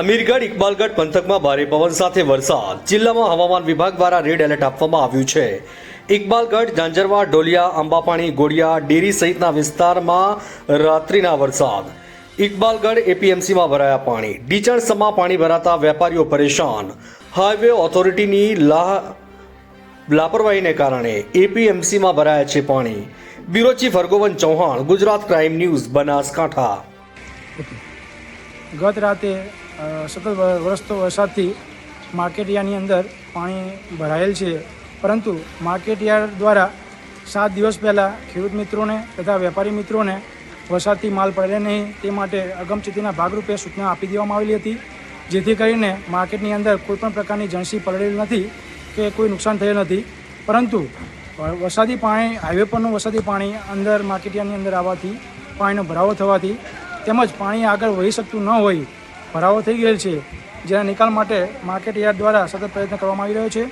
અમીરગઢ ઇકબાલગઢ પંથકમાં ભારે પવન સાથે વરસાદ. જિલ્લામાં હવામાન વિભાગ દ્વારા રેડ એલર્ટ આપવામાં આવ્યું છે. ઇકબાલગઢ, ઝાંઝરવા ઢોલિયા આંબાપાણી, ગોડિયા, ડેરી સહિતના વિસ્તારમાં રાત્રિના વરસાદ. ઇકબાલગઢ એપીએમસીમાં ભરાયા પાણી. ડીચણસમાં પાણી ભરાતા વેપારીઓ પરેશાન. હાઈવે ઓથોરિટીની લાહ, લાપરવાહીને કારણે એપીએમસીમાં ભરાયા છે પાણી. Bureau chief Hargovan Chauhan, Gujarat crime news, Banaskantha. ગત રાતે સતત વરસતો વરસાદથી માર્કેટયાર્ડની અંદર પાણી ભરાયેલ છે. પરંતુ માર્કેટયાર્ડ દ્વારા સાત દિવસ પહેલાં ખેડૂત મિત્રોને તથા વેપારી મિત્રોને વરસાદથી માલ પડે નહીં તે માટે અગમચેતીના ભાગરૂપે સૂચના આપી દેવામાં આવેલી હતી. જેથી કરીને માર્કેટની અંદર કોઈપણ પ્રકારની જણસી પડેલી નથી કે કોઈ નુકસાન થયેલ નથી. પરંતુ વરસાદી પાણી, હાઈવે પરનું વરસાદી પાણી અંદર માર્કેટયાર્ડની અંદર આવવાથી, પાણીનો ભરાવો થવાથી તેમજ પાણી આગળ વહી શકતું ન હોય ભરાવો થઈ ગયેલ છે. જેના નિકાલ માટે માર્કેટ યાર્ડ દ્વારા સતત પ્રયત્ન કરવામાં આવી રહ્યો છે.